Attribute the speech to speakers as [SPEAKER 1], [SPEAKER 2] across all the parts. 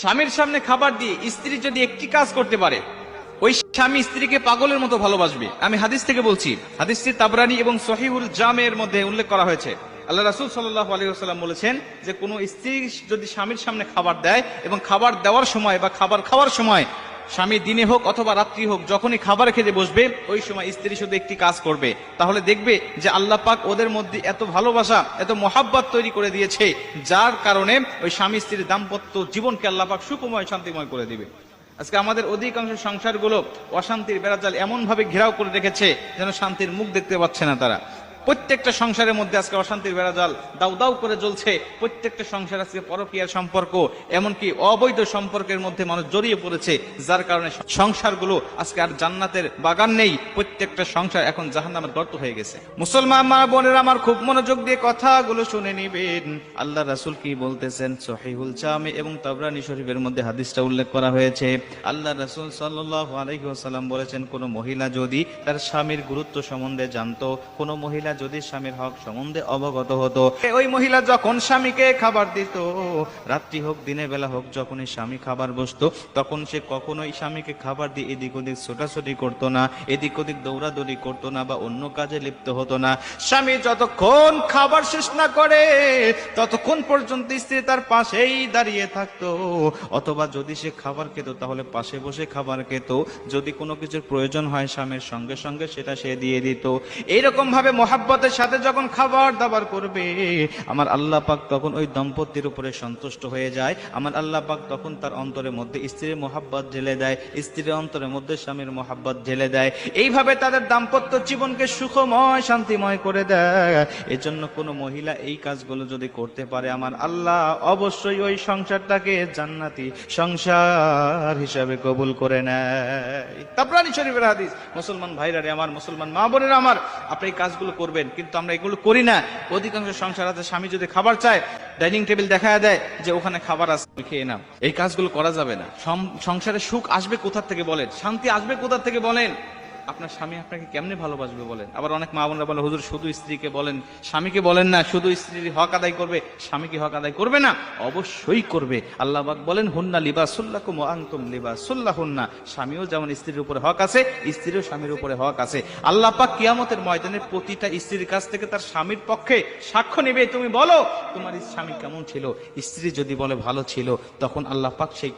[SPEAKER 1] স্বামীর সামনে খাবার দিয়ে স্ত্রী যদি একটি কাজ করতে পারে, ওই স্বামী স্ত্রীকে পাগলের মতো ভালোবাসবে। আমি হাদিস থেকে বলছি, হাদিসটি তাবরানি এবং সহিউল জামের মধ্যে উল্লেখ করা হয়েছে। আল্লাহ রাসুল সাল্লাহ বলেছেন যে, কোনো স্ত্রী যদি স্বামীর সামনে খাবার দেয় এবং খাবার দেওয়ার সময় বা খাবার খাওয়ার সময় স্বামী দিনে হোক অথবা রাত্রি হোক, যখনই খাবার খেতে বসবে, ওই সময় স্ত্রী শুধু একটি কাজ করবে। তাহলে দেখবে যে আল্লাহ পাক ওদের মধ্যে এত ভালোবাসা, এত মহাব্বত তৈরি করে দিয়েছে, যার কারণে ওই স্বামী স্ত্রীর দাম্পত্য জীবনকে আল্লাহ পাক সুখময়, শান্তিময় করে দিবে। আজকে আমাদের অধিকাংশ সংসারগুলো অশান্তির বেড়াজাল এমন ভাবে ঘেরাও করে রেখেছে, যেন শান্তির মুখ দেখতে পাচ্ছে না তারা। প্রত্যেকটা সংসারের মধ্যে আজকে অশান্তির বেড়াজাল দাউ দাউ করে জ্বলছে। প্রত্যেকটা সংসার আজকে পরকীয়ার সম্পর্ক, এমনকি অবৈধ সম্পর্কের মধ্যে মানুষ জড়িয়ে পড়েছে, যার কারণে সংসারগুলো আজকে আর জান্নাতের বাগান নেই। প্রত্যেকটা সংসার এখন জাহান্নামের গর্ত হয়ে গেছে। মুসলমান মা বোনেরা আমার খুব মনোযোগ দিয়ে কথাগুলো শুনে নিবেন। আল্লাহ রাসূল কি বলতেছেন? সহিহুল জামে এবং তাবরানি শরীফের মধ্যে হাদিসটা উল্লেখ করা হয়েছে। আল্লাহ রাসূল সাল্লাহ আলাইহি ওয়াসাল্লাম বলেছেন, কোন মহিলা যদি তার স্বামীর গুরুত্ব সম্বন্ধে জানতো, কোন মহিলা যদি স্বামীর হক সম্বন্ধে অবগত হতো ওই মহিলা যখন স্বামীকে খাবার দিত, রাত্রি হোক, দিনের বেলা হোক, যখনই স্বামী খাবার বসতো, তখন সে কখনোই স্বামীকে খাবার দিয়ে এদিক ওদিক ছোটাছুটি করতো না, এদিক ওদিক দৌড়াদৌড়ি করতো না বা অন্য কাজে লিপ্ত হতো না। স্বামী যতক্ষণ খাবার শেষ না করে, ততক্ষণ পর্যন্ত স্ত্রী তার পাশেই দাঁড়িয়ে থাকতো। অথবা যদি সে খাবার খেত, তাহলে পাশে বসে খাবার খেত। যদি কোনো কিছুর প্রয়োজন হয় স্বামীর সঙ্গে সঙ্গে সেটা সে দিয়ে দিত। এইরকম ভাবে মোহাব্বতের সাথে যখন খাবার দাবার করবে, আমার আল্লাহ পাক তখন ওই দম্পতির উপরে সন্তুষ্ট হয়ে যায়। আমার আল্লাহ পাক তখন তার অন্তরের মধ্যে স্ত্রীর মোহাব্বত ঢেলে দেয়, স্ত্রীর অন্তরের মধ্যে স্বামীর মোহাব্বত ঢেলে দেয়। এইভাবে তাদের দাম্পত্য জীবনকে সুখময়, শান্তিময় করে দেয়। এজন্য কোনো মহিলা এই কাজগুলো যদি করতে পারে, আমার আল্লাহ অবশ্যই ওই সংসারটাকে জান্নাতি সংসার হিসাবে কবুল করে নেয়। তাপরানি শরীফের হাদিস, মুসলমান ভাইরা রে, আমার মুসলমান মা বোনেরা আমার, আপনি এই কাজগুলো করবেন কিন্তু আমরা এগুলো করি না। অধিকাংশ সংসার আছে, স্বামী যদি খাবার চায়, ডাইনিং টেবিল দেখা দেয় যে ওখানে খাবার আছে খেয়ে নাও। এই কাজগুলো করা যাবে না। সংসারে সুখ আসবে কোথার থেকে বলেন? শান্তি আসবে কোথার থেকে বলেন? আপনার স্বামী আপনাকে কেমনে ভালোবাসবে বলেন? আবার অনেক মা বোনরা বলে, হুজুর, শুধু স্ত্রীকে বলেন। স্বামীকে বলেন না, শুধু স্ত্রীর হক আদায় করবে। স্বামীকে হক আদায় করবে না? অবশ্যই করবে। আল্লাহ বলেন, হুন্না লিবা সুল্লাকুম আংতুম লিবা সুল্লাহ হুন্না স্বামীও যেমন স্ত্রীর উপরে হক আছে স্ত্রীও স্বামীর উপরে হক আছে। আল্লাহ পাক কিয়ামতের ময়দানে প্রতিটা স্ত্রীর কাছ থেকে তার স্বামীর পক্ষে সাক্ষ্য নেবে। তুমি বলো, তোমার স্বামী কেমন ছিল? স্ত্রী যদি বলে, ভালো ছিল। তখন আল্লাহ পাক সেই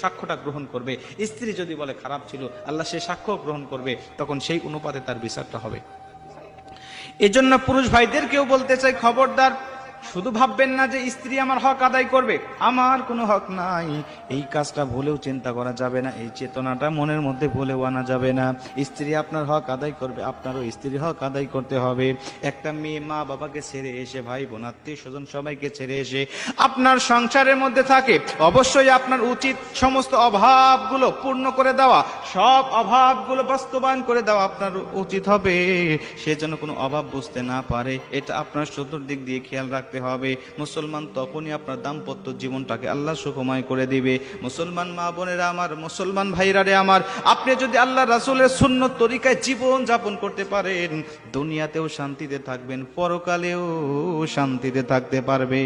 [SPEAKER 1] সাক্ষ্যটা গ্রহণ করবে। স্ত্রী যদি বলে খারাপ ছিল, আল্লাহ সে সাক্ষ্য গ্রহণ করবে, তখন সেই অনুপাতে তার বিচারটা হবে। এজন্য পুরুষ ভাইদেরকেও বলতে চাই, খবরদার শুধু ভাববেন না যে স্ত্রী আমার হক আদায় করবে, আমার কোনো হক নাই। এই কাজটা ভুলেও চিন্তা করা যাবে না, এই চেতনাটা মনের মধ্যে ভুলেও আনা যাবে না। স্ত্রী আপনার হক আদায় করবে, আপনারও স্ত্রীর হক আদায় করতে হবে। একটা মেয়ে মা বাবাকে ছেড়ে এসে, ভাই বোন, আত্মীয় স্বজন সবাইকে ছেড়ে এসে আপনার সংসারের মধ্যে থাকে, অবশ্যই আপনার উচিত সমস্ত অভাবগুলো পূর্ণ করে দেওয়া, সব অভাবগুলো বাস্তবায়ন করে দেওয়া আপনার উচিত হবে। সে যেন কোনো অভাব বুঝতে না পারে, এটা আপনার চতুর্দিক দিয়ে খেয়াল রাখতে হবে। মুসলমান তখনই আপনার দাম্পত্য জীবনটাকে আল্লাহ সুখময় করে দিবে। মুসলমান মা বোনেরা আমার, মুসলমান ভাইরা রে আমার, আপনি যদি আল্লাহ রাসুলের শূন্য তরিকায় জীবন যাপন করতে পারেন, দুনিয়াতেও শান্তিতে থাকবেন, পরকালেও শান্তিতে থাকতে পারবে।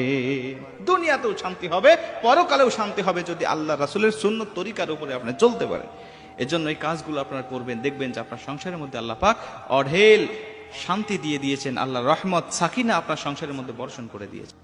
[SPEAKER 1] দুনিয়াতেও শান্তি হবে, পরকালেও শান্তি হবে যদি আল্লাহ রাসুলের শূন্য তরিকার উপরে আপনি চলতে পারেন। এজন্য এই কাজগুলো আপনারা করবেন, দেখবেন যে আপনার সংসারের মধ্যে আল্লাহ পাক অঢেল শান্তি দিয়ে দিয়েছেন আল্লাহ রহমত। সাকিনা আপনার সংসারের মধ্যে বর্ষণ করে দিয়েছেন